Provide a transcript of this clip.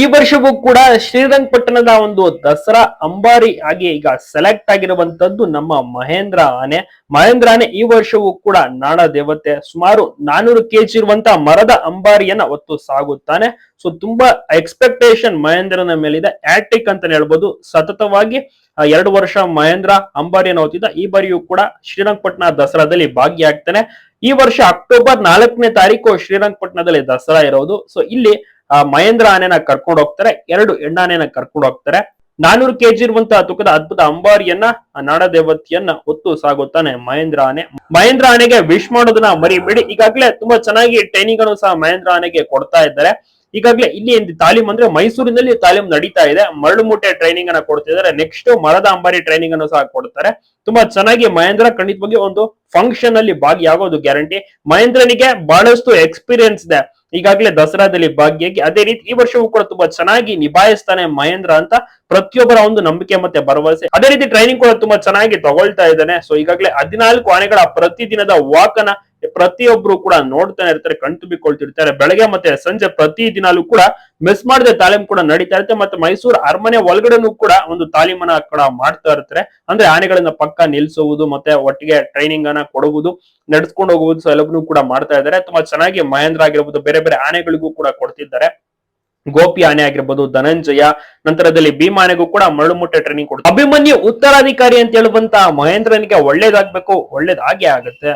ಈ ವರ್ಷವೂ ಕೂಡ ಶ್ರೀರಂಗಪಟ್ಟಣದ ಒಂದು ದಸರಾ ಅಂಬಾರಿ ಆಗಿ ಈಗ ಸೆಲೆಕ್ಟ್ ಆಗಿರುವಂತದ್ದು ನಮ್ಮ ಮಹೇಂದ್ರ ಆನೆ. ಮಹೇಂದ್ರ ಆನೆ ಈ ವರ್ಷವೂ ಕೂಡ ನಾಡ ದೇವತೆ ಸುಮಾರು ನಾನೂರು ಕೆಜಿ ಇರುವಂತಹ ಮರದ ಅಂಬಾರಿಯನ್ನ ಹೊತ್ತು ಸಾಗುತ್ತಾನೆ. ಸೊ ತುಂಬಾ ಎಕ್ಸ್ಪೆಕ್ಟೇಷನ್ ಮಹೇಂದ್ರನ ಮೇಲಿದೆ. ಆಟಿಕ್ ಅಂತ ಹೇಳ್ಬೋದು. ಸತತವಾಗಿ ಎರಡು ವರ್ಷ ಮಹೇಂದ್ರ ಅಂಬಾರಿಯನ್ನು ಹೊತ್ತಿದ್ದ ಈ ಬಾರಿಯೂ ಕೂಡ ಶ್ರೀರಂಗಪಟ್ಟಣ ದಸರಾದಲ್ಲಿ ಭಾಗಿಯಾಗ್ತಾನೆ. ಈ ವರ್ಷ ಅಕ್ಟೋಬರ್ ನಾಲ್ಕನೇ ತಾರೀಕು ಶ್ರೀರಂಗಪಟ್ಟಣದಲ್ಲಿ ದಸರಾ ಇರೋದು. ಸೊ ಇಲ್ಲಿ ಮಹೇಂದ್ರ ಆನೆನ ಕರ್ಕೊಂಡು ಹೋಗ್ತಾರೆ, ಎರಡು ಹೆಣ್ಣಾನೆನ ಕರ್ಕೊಂಡು ಹೋಗ್ತಾರೆ. ನಾನೂರು ಕೆಜಿ ಇರುವಂತಹ ತುಕದ ಅದ್ಭುತ ಅಂಬಾರಿಯನ್ನ ಆ ನಾಡದೇವತೆಯನ್ನ ಹೊತ್ತು ಸಾಗುತ್ತಾನೆ ಮಹೇಂದ್ರ ಆನೆ. ಮಹೇಂದ್ರ ಆನೆಗೆ ವಿಶ್ ಮಾಡೋದನ್ನ ಮರಿಬೇಡಿ. ಈಗಾಗಲೇ ತುಂಬಾ ಚೆನ್ನಾಗಿ ಟ್ರೈನಿಂಗ್ ಅನ್ನು ಸಹ ಮಹೇಂದ್ರ ಆನೆಗೆ ಕೊಡ್ತಾ ಇದ್ದಾರೆ. ಈಗಾಗಲೇ ಇಲ್ಲಿ ತಾಲೀಮ್ ಅಂದ್ರೆ ಮೈಸೂರಿನಲ್ಲಿ ತಾಲೀಮ್ ನಡೀತಾ ಇದೆ. ಮರಳು ಮೂಟೆ ಟ್ರೈನಿಂಗ್ ಅನ್ನ ಕೊಡ್ತಿದ್ದಾರೆ ನೆಕ್ಸ್ಟ್ ಮರದ ಅಂಬಾರಿ ಟ್ರೈನಿಂಗ್ ಅನ್ನು ಸಹ ಕೊಡ್ತಾರೆ. ತುಂಬಾ ಚೆನ್ನಾಗಿ ಮಹೇಂದ್ರ ಖಂಡಿತವಾಗಿ ಒಂದು ಫಂಕ್ಷನ್ ಅಲ್ಲಿ ಭಾಗಿಯಾಗೋದು ಗ್ಯಾರಂಟಿ ಮಹೇಂದ್ರನಿಗೆ ಬಹಳಷ್ಟು ಎಕ್ಸ್ಪೀರಿಯನ್ಸ್ ಇದೆ. ಈಗಾಗಲೇ ದಸರಾದಲ್ಲಿ ಭಾಗಿಯಾಗಿ ಅದೇ ರೀತಿ ಈ ವರ್ಷವೂ ಕೂಡ ತುಂಬಾ ಚೆನ್ನಾಗಿ ನಿಭಾಯಿಸ್ತಾನೆ ಮಹೇಂದ್ರ ಅಂತ ಪ್ರತಿಯೊಬ್ಬರ ಒಂದು ನಂಬಿಕೆ ಮತ್ತೆ ಭರವಸೆ. ಅದೇ ರೀತಿ ಟ್ರೈನಿಂಗ್ ಕೂಡ ತುಂಬಾ ಚೆನ್ನಾಗಿ ತಗೊಳ್ತಾ ಇದ್ದಾನೆ. ಸೊ ಈಗಾಗಲೇ ಹದಿನಾಲ್ಕು ಆನೆಗಳ ಪ್ರತಿದಿನದ ವಾಕನ ಪ್ರತಿಯೊಬ್ರು ಕೂಡ ನೋಡ್ತಾನೆ ಇರ್ತಾರೆ ಕಣ್ತುಂಬಿಕೊಳ್ತಿರ್ತಾರೆ ಬೆಳಗ್ಗೆ ಮತ್ತೆ ಸಂಜೆ ಪ್ರತಿ ದಿನಾಲೂ ಕೂಡ ಮಿಸ್ ಮಾಡಿದ ತಾಲೀಮ್ ಕೂಡ ನಡೀತಾ ಇರುತ್ತೆ. ಮತ್ತೆ ಮೈಸೂರು ಅರಮನೆ ಒಳಗಡೆನೂ ಕೂಡ ಒಂದು ತಾಲೀಮನ್ನ ಕೂಡ ಮಾಡ್ತಾ ಇರ್ತಾರೆ. ಅಂದ್ರೆ ಆನೆಗಳನ್ನ ಪಕ್ಕ ನಿಲ್ಸುವುದು, ಮತ್ತೆ ಒಟ್ಟಿಗೆ ಟ್ರೈನಿಂಗ್ ಅನ್ನ ಕೊಡುವುದು, ನಡೆಸ್ಕೊಂಡು ಹೋಗುವುದು ಸೊ ಕೂಡ ಮಾಡ್ತಾ ಇದ್ದಾರೆ. ತುಂಬಾ ಚೆನ್ನಾಗಿ ಮಹೇಂದ್ರ ಆಗಿರ್ಬೋದು, ಬೇರೆ ಬೇರೆ ಆನೆಗಳಿಗೂ ಕೂಡ ಕೊಡ್ತಿದ್ದಾರೆ. ಗೋಪಿ ಆನೆ ಆಗಿರ್ಬೋದು, ಧನಂಜಯ, ನಂತರದಲ್ಲಿ ಭೀಮಾನೆಗೂ ಕೂಡ ಮರಳು ಮುಟ್ಟೆ ಟ್ರೈನಿಂಗ್ ಕೊಡ್ತಾರೆ. ಅಭಿಮನ್ಯು ಉತ್ತರಾಧಿಕಾರಿ ಅಂತ ಹೇಳುವಂತ ಮಹೇಂದ್ರನಿಗೆ ಒಳ್ಳೇದಾಗ್ಬೇಕು, ಒಳ್ಳೇದಾಗೆ ಆಗುತ್ತೆ.